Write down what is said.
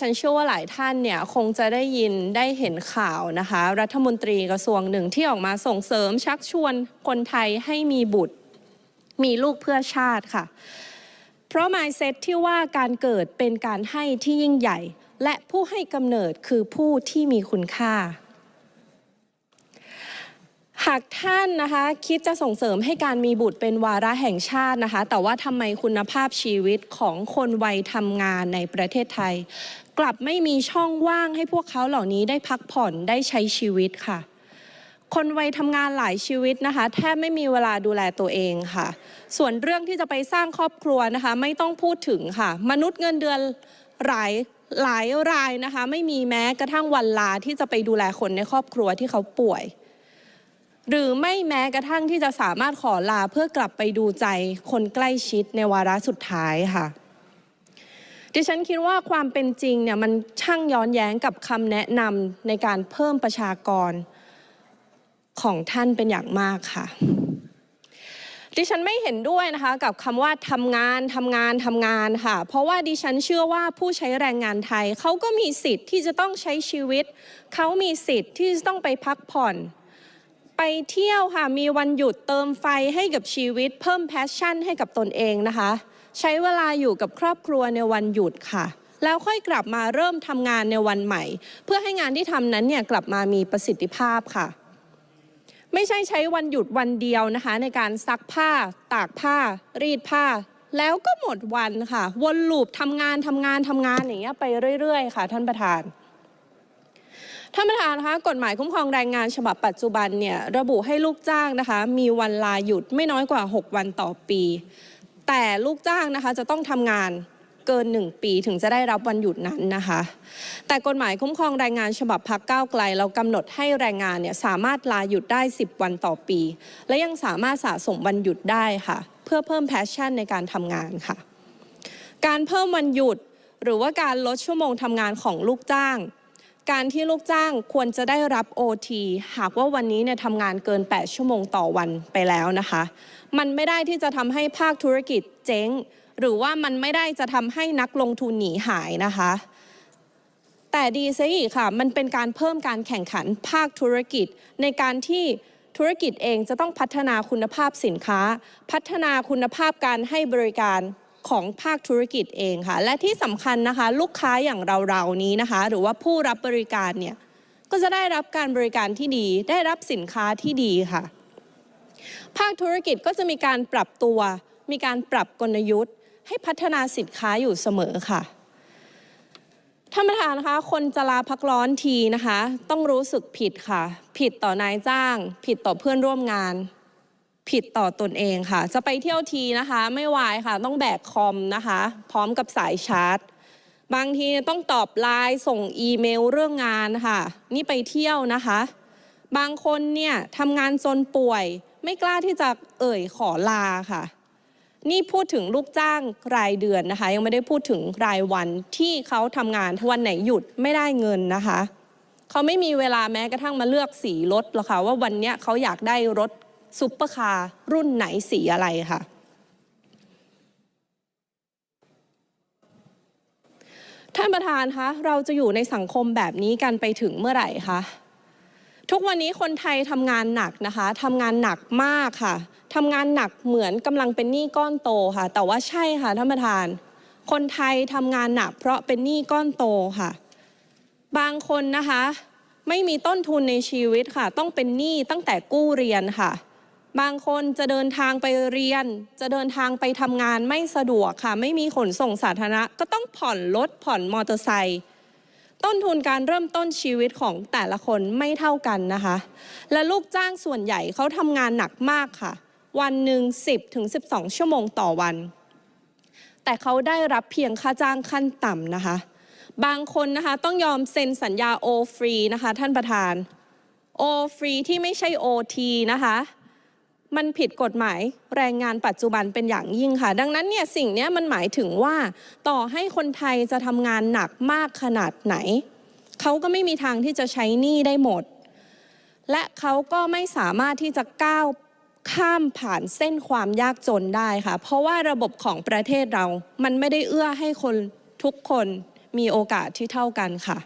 ฉันเชื่อว่าหลายท่านเนี่ยคงจะได้ยินได้เห็นข่าวนะคะ รัฐมนตรีกระทรวงหนึ่งที่ออกมาส่งเสริมชักชวนคนไทยให้มีบุตร มีลูกเพื่อชาติค่ะ เพราะ mindset ที่ว่าการเกิดเป็นการให้ที่ยิ่งใหญ่ และผู้ให้กำเนิดคือผู้ที่มีคุณค่า หากท่านนะคะคิดจะส่งเสริมให้การมีบุตรเป็นวาระแห่งชาตินะคะ แต่ว่าทำไมคุณภาพชีวิตของคนวัยทำงานในประเทศไทย กลับไม่มีช่องว่างให้พวกเขาเหล่านี้ได้พักผ่อนได้ใช้ชีวิตค่ะ คนวัยทำงานหลายชีวิตนะคะ แทบไม่มีเวลาดูแลตัวเองค่ะ ส่วนเรื่องที่จะไปสร้างครอบครัวนะคะ ไม่ต้องพูดถึงค่ะ มนุษย์เงินเดือนหลายหลายรายนะคะ ไม่มีแม้กระทั่งวันลาที่จะไปดูแลคนในครอบครัวที่เขาป่วย หรือไม่แม้กระทั่งที่จะสามารถขอลาเพื่อกลับไปดูใจคนใกล้ชิดในวาระสุดท้ายค่ะ ดิฉันคิดว่าความเป็นจริงเนี่ยมันช่างย้อนแย้งกับคำแนะนำในการเพิ่มประชากรของท่านเป็นอย่างมากค่ะ ดิฉันไม่เห็นด้วยนะคะกับคำว่าทำงานทำงานทำงานค่ะ เพราะว่าดิฉันเชื่อว่าผู้ใช้แรงงานไทยเขาก็มีสิทธิ์ที่จะต้องใช้ชีวิต เขามีสิทธิ์ที่จะต้องไปพักผ่อน ไปเที่ยวค่ะ มีวันหยุดเติมไฟให้กับชีวิต เพิ่มแพชชั่นให้กับตนเองนะคะ ใช้เวลาอยู่กับครอบครัวในวันหยุดค่ะ แล้วค่อยกลับมาเริ่มทำงานในวันใหม่ เพื่อให้งานที่ทำนั้นเนี่ยกลับมามีประสิทธิภาพค่ะ ไม่ใช่ใช้วันหยุดวันเดียวนะคะ ในการซักผ้า ตากผ้า รีดผ้า แล้วก็หมดวันค่ะ วนลูปทำงานทำงานทำงานอย่างเงี้ยไปเรื่อย ๆ ค่ะ ท่านประธาน ท่านประธานคะกฎหมายคุ้มครองแรงงานฉบับปัจจุบันเนี่ยระบุให้ลูกจ้างนะคะ มีวันลาหยุดไม่น้อยกว่า 6 วันต่อปี แต่ลูกจ้างนะคะจะต้องทำงานเกิน 1 ปีถึงจะได้รับวันหยุดนั้นนะคะ แต่กฎหมายคุ้มครองแรงงานฉบับพักก้าวไกล เรากำหนดให้แรงงานเนี่ยสามารถลาหยุดได้ 10 วันต่อปี และยังสามารถสะสมวันหยุดได้ค่ะ เพื่อเพิ่มแพชชั่นในการทำงานค่ะ การเพิ่มวันหยุดหรือว่าการลดชั่วโมงทำงานของลูกจ้าง การที่ลูกจ้างควรจะได้รับ OT หากว่าวันนี้เนี่ยทำงานเกิน 8 ชั่วโมงต่อวันไปแล้วนะคะ มันไม่ได้ที่จะทำให้ภาคธุรกิจเจ๊ง หรือว่ามันไม่ได้จะทำให้นักลงทุนหนีหายนะคะ แต่ดีซะอีกค่ะ มันเป็นการเพิ่มการแข่งขันภาคธุรกิจ ในการที่ธุรกิจเองจะต้องพัฒนาคุณภาพสินค้า พัฒนาคุณภาพการให้บริการ ของภาคธุรกิจเองค่ะ และที่สำคัญนะคะ ลูกค้าอย่างเราๆนี้นะคะ หรือว่าผู้รับบริการเนี่ยก็จะได้รับการบริการที่ดี ได้รับสินค้าที่ดีค่ะ ภาคธุรกิจก็จะมีการปรับตัว มีการปรับกลยุทธ์ ให้พัฒนาสินค้าอยู่เสมอค่ะท่านประธานนะคะคนจะลาพักร้อนทีนะคะ ต้องรู้สึกผิดค่ะ ผิดต่อนายจ้าง ผิดต่อเพื่อนร่วมงาน ผิดต่อตนเองค่ะ จะไปเที่ยวทีนะคะ ไม่วายค่ะ ต้องแบกคอมนะคะ พร้อมกับสายชาร์จ บางทีต้องตอบไลน์ส่งอีเมลเรื่องงานค่ะ นี่ไปเที่ยวนะคะ บางคนเนี่ยทำงานจนป่วย ไม่กล้าที่จะเอ่ยขอลาค่ะ นี่พูดถึงลูกจ้างรายเดือนนะคะ ยังไม่ได้พูดถึงรายวันที่เขาทำงานวันไหนหยุดไม่ได้เงินนะคะเขาไม่มีเวลาแม้กระทั่งมาเลือกสีรถหรอกค่ะว่าวันนี้เขาอยากได้รถ ซุปเปอร์คาร์รุ่นไหนสีอะไรค่ะ ท่านประธานคะเราจะอยู่ในสังคมแบบนี้กันไปถึงเมื่อไหร่คะทุกวันนี้คนไทยทำงานหนักนะคะทำงานหนักมากค่ะทำงานหนักเหมือนกำลังเป็นหนี้ก้อนโตค่ะ แต่ว่าใช่ค่ะท่านประธาน คนไทยทำงานหนักเพราะเป็นหนี้ก้อนโตค่ะ บางคนนะคะ ไม่มีต้นทุนในชีวิตค่ะ ต้องเป็นหนี้ตั้งแต่กู้เรียนค่ะ บางคนจะเดินทางไปเรียน จะเดินทางไปทำงานไม่สะดวกค่ะ ไม่มีขนส่งสาธารณะ ก็ต้องผ่อนรถผ่อนมอเตอร์ไซค์ต้นทุนการเริ่มต้นชีวิตของแต่ละคนไม่เท่ากันนะคะ และลูกจ้างส่วนใหญ่เขาทำงานหนักมากค่ะ วันหนึ่ง10ถึง12 ชั่วโมงต่อวัน แต่เขาได้รับเพียงค่าจ้างขั้นต่ำนะคะ บางคนนะคะต้องยอมเซ็นสัญญาโอฟรีนะคะ ท่านประธานโอฟรีที่ไม่ใช่ OT นะคะ มันผิดกฎหมายแรงงานปัจจุบันเป็นอย่างยิ่งค่ะ ดังนั้นเนี่ยสิ่งนี้มันหมายถึงว่า ต่อให้คนไทยจะทำงานหนักมากขนาดไหน เขาก็ไม่มีทางที่จะใช้หนี้ได้หมด และเขาก็ไม่สามารถที่จะก้าวข้ามผ่านเส้นความยากจนได้ค่ะ เพราะว่าระบบของประเทศเรา มันไม่ได้เอื้อให้คนทุกคนมีโอกาสที่เท่ากันค่ะ